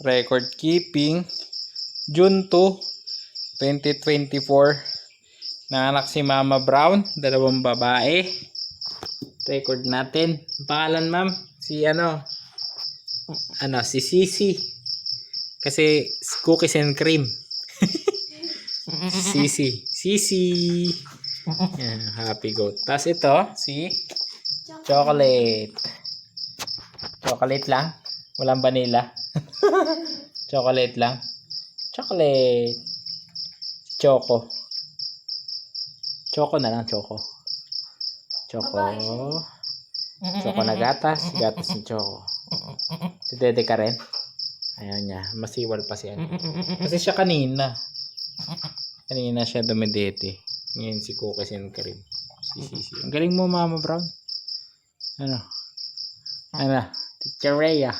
record keeping. June 2, 2024. Nanganak si Mama Brown, dalawang babae. Record natin. Pangalan ma'am? Si ano? Ano, si Sisi. Kasi cookies and cream. Sisi. Sisi. Yan, happy goat. Tapos ito, si chocolate. Chocolate lang. Walang vanilla. chocolate lang. Chocolate. Si Choco. Choco na lang, Choco. Choco. Choco na gatas. Gatas ni Choco. Si Dede ka rin. Ayaw niya. Masiwal pa siya. Kasi siya kanina. Kanina siya dumidete. Ngayon si Cookies and Cream. Si Sisi. Ang galing mo, Mama Brown. Ano? Ano? Teacher Rhea.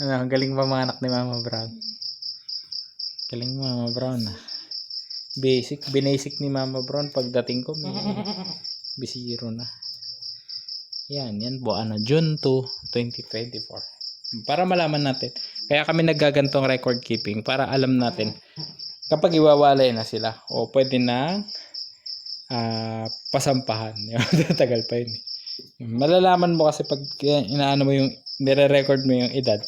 Ano? Ang galing ba mga anak ni Mama Brown? Galing mo, Mama Brown. ah. Basic. Binasic ni Mama Brown. Pagdating ko, may bisiro na. Yan. Yan po. Ano? June 2, 2024. Para malaman natin. Kaya kami naggagantong record keeping para alam natin kapag iwawalay na sila o pwede na ah, pasampahan. Tagal pa yun. eh. Malalaman mo kasi pag eh, inaano mo yung nire-record mo yung edad,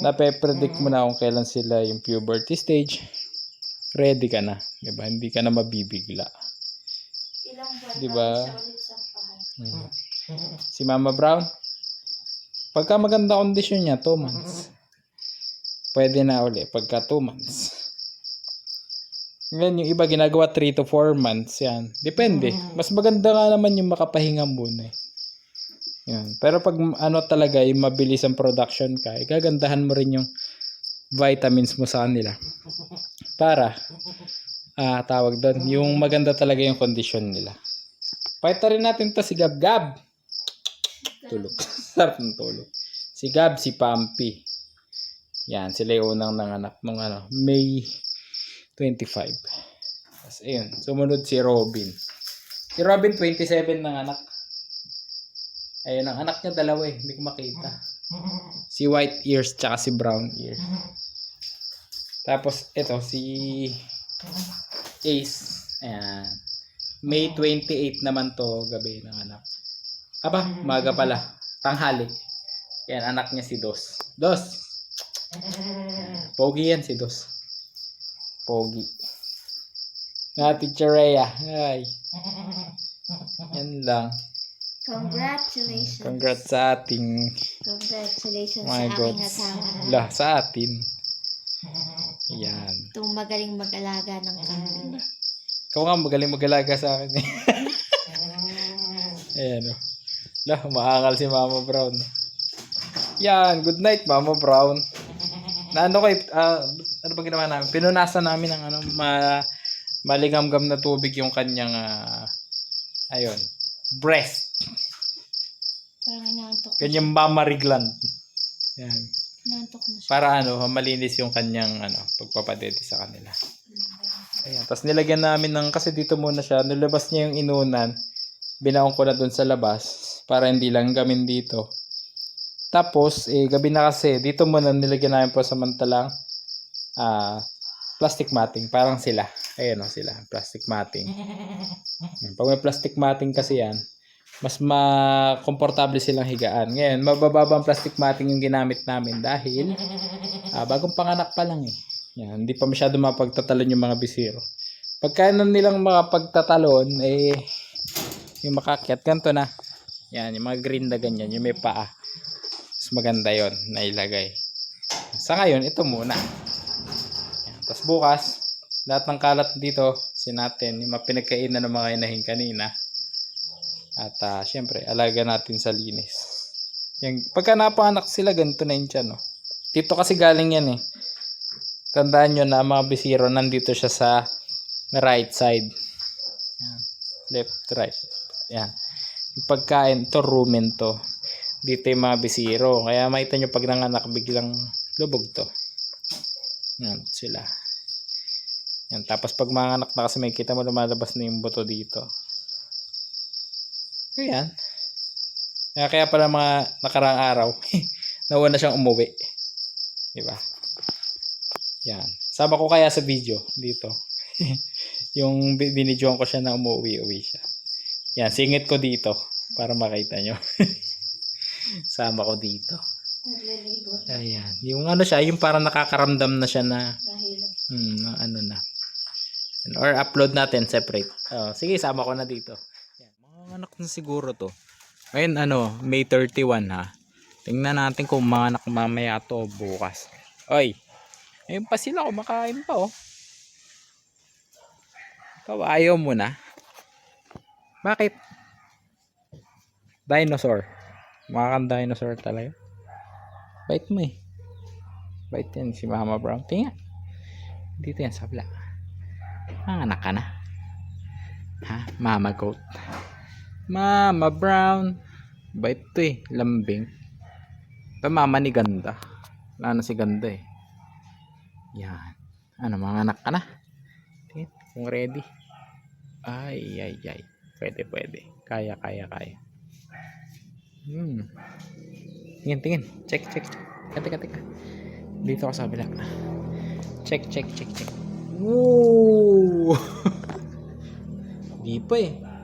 nape-predict mo na kung kailan sila yung puberty stage, ready ka na. 'di ba Hindi ka na mabibigla. Ilang buwan Di ba? bago siya ulit sampahan. Mm. Si Mama Brown, pagka maganda kondisyon niya, 2 months. Pwede na uli, pagka 2 months. Ngayon, yung iba ginagawa 3 to 4 months, yan. Depende. Mas maganda nga naman yung makapahinga muna eh. Yan. Pero pag ano talaga, yung mabilis ang production ka, eh, gagandahan mo rin yung vitamins mo sa kanila. Para, ah, tawag doon, yung maganda talaga yung condition nila. Pakita rin natin to si Gab Gab. Tulog. Sarap ng tulog. Si Gab, si Pampi. Yan, sila yung unang nanganak nung ano, May 25. Tapos, ayun. Sumunod si Robin. Si Robin, 27 nanganak. Ayun, ang anak niya dalawa eh. Hindi ko makita. Si White Ears, tsaka si Brown Ears. Tapos, ito, si Ace. Ayan. May 28 naman to gabi ng anak. Aba, maga pala. Tanghali. Yan, anak niya si Dos. Dos! Pogi yan si Dos. Pogi. Nga, Teacher Rhea. Ay. Yan lang. Congratulations. Congrats sa ating Congratulations my sa aking asawa. Lah, sa atin. Yan. Itong magaling mag-alaga ng kambing. Ikaw nga magaling mag-alaga sa akin. eh. Ayan o. Lah, maangal si Mama Brown. Yan, good night Mama Brown. Na ano kay, ah, ano ba ginawa namin? Pinunasan namin ng ano, ma, maligamgam na tubig yung kanyang, ah, ayun, breast. Inaantok. Kanyang mammary gland. Yan. Siya. Para ano, malinis yung kanyang ano, pagpapadete sa kanila. Ayan. Tapos nilagyan namin ng, kasi dito muna siya, nilabas niya yung inunan. Binaon ko na dun sa labas para hindi lang gamin dito. Tapos, eh, gabi na kasi, dito muna nilagyan namin po samantalang ah plastic matting. Parang sila. Ayan o sila, plastic matting. Pag may plastic matting kasi yan, mas ma-komportable silang higaan. Ngayon, mabababa ang plastic matting yung ginamit namin dahil ah, bagong panganak pa lang eh. Yan, hindi pa masyado mapagtatalon yung mga bisiro. Pagka nilang makapagtatalon, eh, yung makakyat, ganito na. Yan, yung mga green na ganyan, yung may paa. Mas maganda yon na ilagay. Sa ngayon, ito muna. Yan. Tapos bukas, lahat ng kalat dito, sinatin, yung mga pinagkainan ng mga inahing kanina. At ah, syempre, alaga natin sa linis. Yung, pagka napanganak sila, ganito na yun siya, no? Dito kasi galing yan eh. Tandaan nyo na mga bisiro, nandito siya sa right side. Yan. Left, right. Yan. Yung pagkain, to rumen to. Dito yung mga bisiro. Kaya makita nyo pag nanganak, biglang lubog to. Yan, sila. Yan. Tapos pag mga anak na kasi may kita mo lumalabas na yung buto dito. Ayan. Kaya, kaya pala mga nakarang araw, nauna siyang umuwi. Di ba? Yan. Sama ko kaya sa video dito. yung bi- binidyoan ko siya na umuwi-uwi siya. Yan, singit ko dito para makita nyo. Sama ko dito. Ayan. Yung ano siya, yung parang nakakaramdam na siya na, hmm, ano na. Or upload natin separate. Oh, sige, sama ko na dito. Yan. Mga anak na siguro to. Ngayon ano, May 31 ha. Tingnan natin kung mga mamaya to bukas. Oy, ayun pa sila, kumakain pa oh. Ikaw, ayaw mo na. Bakit? Dinosaur. Mga kang dinosaur talaga. Bait mo eh. Bait yan si Mama Brown. Tingnan. Dito yan sa kabila. Mga anak ka na. Ha? Mama goat. Mama Brown. Bait to eh. Lambing. Ito mama ni Ganda. Wala na si Ganda eh. Yan. Ano, mga anak ka na? Tingnan, kung ready. Ay, ay, ay. Pwede, pwede. Kaya, kaya, kaya. Hmm. Tingin, tingin. Check, check, check. Teka, teka. Dito ako sa kabila. Check, check, check, check. Woo! Di pa eh.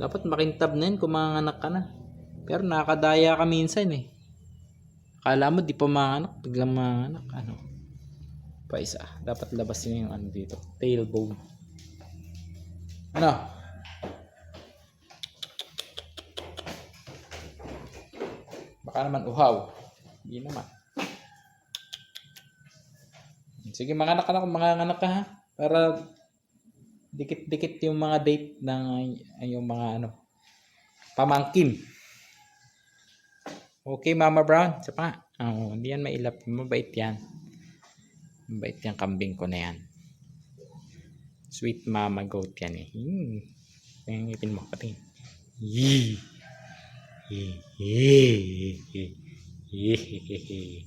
Dapat makintab na yun kung mga anak ka na. Pero nakakadaya ka minsan eh. Akala mo di pa mga anak, biglang mga anak. Ano? Pa isa. Dapat labas yun yung ano dito. Tailbone. Ano? Baka naman uhaw. Hindi naman. Sige, mga anak anak, mga anak ka ha. Para dikit-dikit yung mga date ng yung mga ano pamangkin. Okay, Mama Brown. Isa pa. Oo, hindi yan mailap. Mabait yan. Mabait yung kambing ko na yan. Sweet Mama Goat yan eh. Hmm. Yung ngipin mo. Patingin. Yee. Yee. Yee. Yee.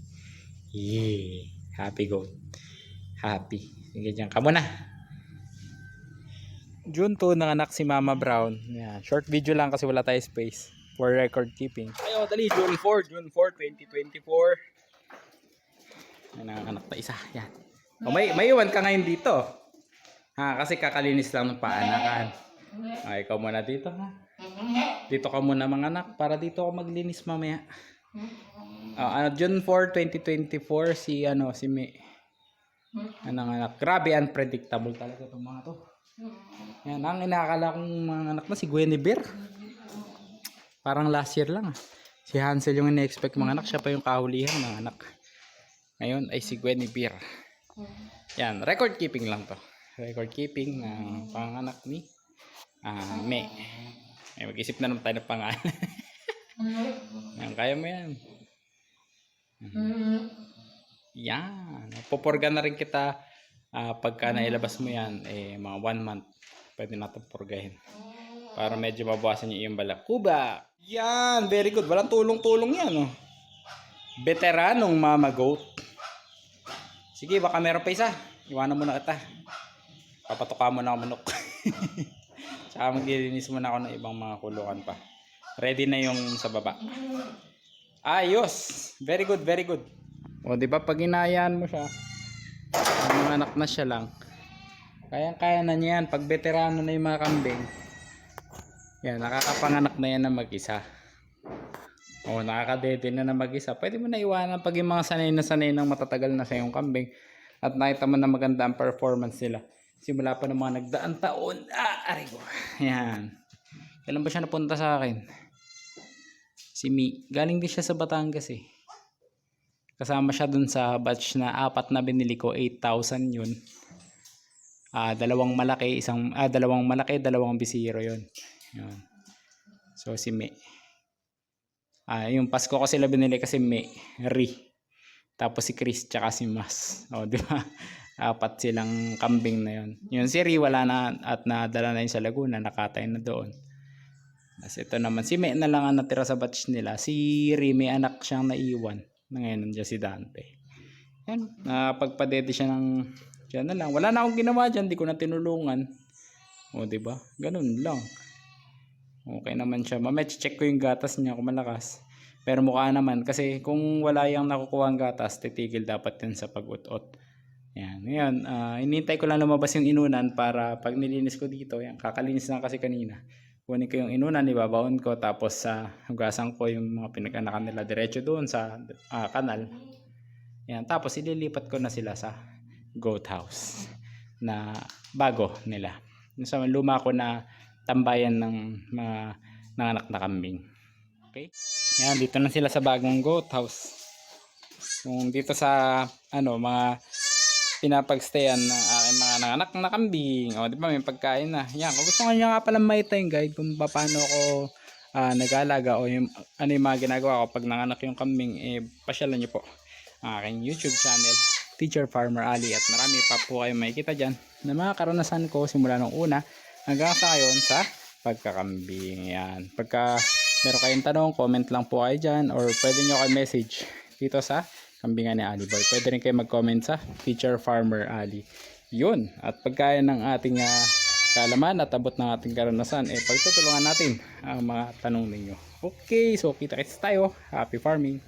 Yee. Happy goat. Happy. Sige dyan ka muna. June 2 nanganak si Mama Brown. Yan. Short video lang kasi wala tayo space for record keeping. Ayo, dali. June 4. June 4, 2024. Yan nanganak na isa. Yan. O, may, may iwan ka ngayon dito. Ha, kasi kakalinis lang ng paanakan. Ay, ikaw muna dito ha. Dito ka muna mga anak para dito ako maglinis mamaya. Ah, ano, June 4, 2024 si ano si May. Anong anak. Grabe unpredictable talaga itong mga to. Yan, ang inakala kong mga anak na si Guinevere. Parang last year lang ah. Si Hansel yung ina-expect mga anak, siya pa yung kahulihan ng anak. Ngayon ay si Guinevere. Yan, record keeping lang to. Record keeping ng panganak ni ah May. Ay, mag-isip na naman tayo ng pangalan. yan, kaya mo yan. Yan. Pupurga na rin kita ah, pagka nailabas mo yan, eh, mga one month. Pwede natin purgahin. Para medyo mabawasan yung iyong balakuba. Yan. Very good. Walang tulong-tulong yan. Oh. Veteranong mama goat. Sige, baka meron pa isa. Iwanan mo na kita. Papatuka mo na ako manok. Tsaka maglilinis mo na ako ng ibang mga kulungan pa. Ready na yung sa baba. Ayos. Very good, very good. O, di ba pag inayaan mo siya, ang mga anak na siya lang, kayang-kaya na niya yan. Pag veterano na yung mga kambing, yan, nakakapanganak na yan na mag-isa. O, nakakadete na na mag-isa. Pwede mo na iwanan pag yung mga sanay na sanay ng matatagal na sa yung kambing at nakita mo na maganda ang performance nila. Simula pa ng mga nagdaang taon. Ah, aray. Yan. Kailan ba siya napunta sa akin? Si Mi. Galing din siya sa Batangas eh. Kasama siya dun sa batch na apat na binili ko, 8,000 yun. Ah, dalawang malaki, isang ah, dalawang malaki, dalawang bisiro yun. Yun. So si May. Ah, yung Pasko ko sila binili kasi May, Ri. Tapos si Chris tsaka si Mas. O, di ba? Apat silang kambing na yun. Yun si Ri wala na at nadala na yun sa Laguna, nakatay na doon. Tapos ito naman, si May na lang ang natira sa batch nila. Si Ri may anak siyang naiwan na ngayon nandiyan si Dante. Yan, nakapagpadede siya ng Diyan na lang. Wala na akong ginawa diyan, di ko na tinulungan. O, di ba? Ganun lang. Okay naman siya. Mamaya check ko yung gatas niya kung malakas. Pero mukha naman kasi kung wala yung nakukuha ang gatas, titigil dapat yun sa pag-ut-ut. Yan. Ngayon, ah, inintay ko lang lumabas yung inunan para pag nilinis ko dito, yan, kakalinis lang kasi kanina. Kunin ko yung inunan, ibabaon ko, tapos sa hugasan ko yung mga pinag-anakan nila diretso doon sa ah, kanal. Yan. Tapos ililipat ko na sila sa goat house na bago nila. Yung sa luma ko na tambayan ng mga nanganak na kambing. Okay? Yan, dito na sila sa bagong goat house. Yung dito sa ano, mga pinapagstayan ng aking mga nanganak na kambing. O, di ba, may pagkain na. Yan, kung gusto nyo nga pala may time guide kung paano ko ah, nag-alaga o yung, ano yung mga ginagawa ko pag nanganak yung kambing, eh, pasyalan nyo po ang aking YouTube channel, Teacher Farmer Ali. At marami pa po kayo makikita dyan na mga karanasan ko simula nung una hanggang sa ngayon sa pagkakambing. Yan. Pagka meron kayong tanong, comment lang po kayo dyan or pwede nyo kayo message dito sa kambingan ni Ali Boy. Pwede rin kayo mag-comment sa Teacher Farmer Ali. Yun. At pagkaya ng ating ah, kaalaman at abot ng ating karanasan, eh pagtutulungan natin ang mga tanong ninyo. Okay, so kita-kits tayo. Happy farming!